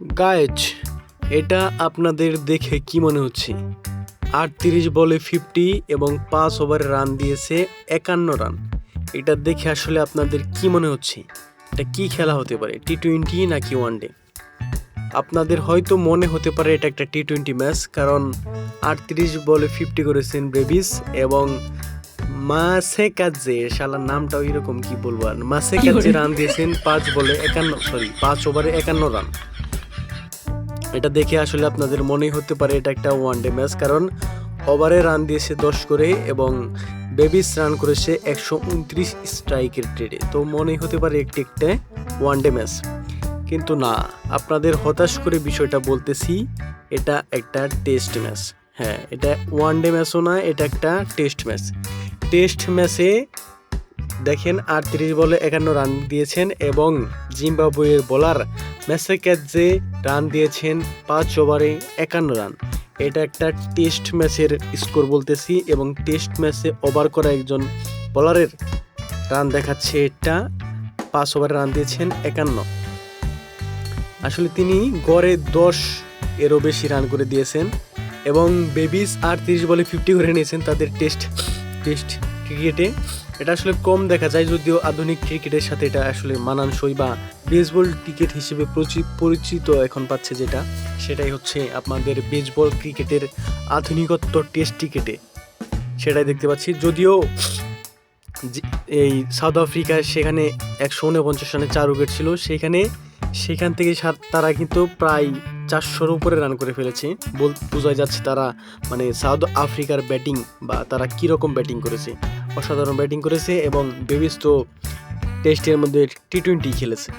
Guys এটা আপনাদের দেখে কি মনে হচ্ছে? আটত্রিশ বলে ফিফটি এবং পাঁচ ওভারে রান দিয়েছে একান্ন রান এটা দেখে আসলে আপনাদের কি মনে হচ্ছে? এটা কি খেলা হতে পারে টি টোয়েন্টি নাকি ওয়ান ডে আপনাদের হয়তো মনে হতে পারে এটা একটা টি টোয়েন্টি ম্যাচ কারণ আটত্রিশ বলে ফিফটি করেছেন ব্রেভিস এবং মাসে কাজে শালার নামটাও এরকম কি বলব আর? মাসে কাজে রান দিয়েছেন পাঁচ বলে একান্ন সরি পাঁচ ওভারে একান্ন রান এটা দেখে আসলে আপনাদের মনেই হতে পারে এটা একটা ওয়ান ডে ম্যাচ কারণ ওভারে রান দিয়েছে দশ করে এবং বেবিস রান করেছে একশো উনত্রিশ স্ট্রাইকের ট্রেডে তো মনেই হতে পারে একটি একটা ওয়ান ডে ম্যাচ কিন্তু না, আপনাদের হতাশ করে বিষয়টা বলতেছি, এটা একটা টেস্ট ম্যাচ হ্যাঁ এটা ওয়ান ডে ম্যাচও না, এটা একটা টেস্ট ম্যাচ টেস্ট ম্যাচে দেখেন আর আটত্রিশ বলে একান্ন রান দিয়েছেন এবং জিম্বাবুয়ের বোলার ম্যাসেক্যাজে রান দিয়েছেন পাঁচ ওভারে একান্ন রান। এটা একটা টেস্ট ম্যাচের স্কোর বলতেছি এবং টেস্ট ম্যাচে ওভার করা একজন বোলারের রান দেখাচ্ছে এটা। পাঁচ ওভারে রান দিয়েছেন একান্ন। আসলে তিনি গড়ে দশ এরও বেশি রান করে দিয়েছেন এবং বেবিস আর তিরিশ বলে ফিফটি করে নিয়েছেন তাদের টেস্ট টেস্ট ক্রিকেটে। এটা আসলে কম দেখা যায় যদিও আধুনিক ক্রিকেটের সাথে এটা আসলে মানানসই বা বেসবল ক্রিকেট হিসেবে প্রচি- পরিচিত এখন পাচ্ছে যেটা, সেটাই হচ্ছে আপনাদের বেসবল ক্রিকেটের আধুনিকত্ব টেস্ট ক্রিকেটে সেটাই দেখতে পাচ্ছি, যদিও এই সাউথ আফ্রিকা সেখানে একশো উনপঞ্চাশ রানে চার উইকেট ছিল, সেখানে সেখান থেকে তারা কিন্তু প্রায় চারশোর উপরে রান করে ফেলেছে। বল, বোঝাই যাচ্ছে তারা মানে সাউথ আফ্রিকার ব্যাটিং বা তারা কীরকম ব্যাটিং করেছে। অসাধারণ ব্যাটিং করেছে এবং বেবিস টেস্টের মধ্যে টি টোয়েন্টি খেলেছে।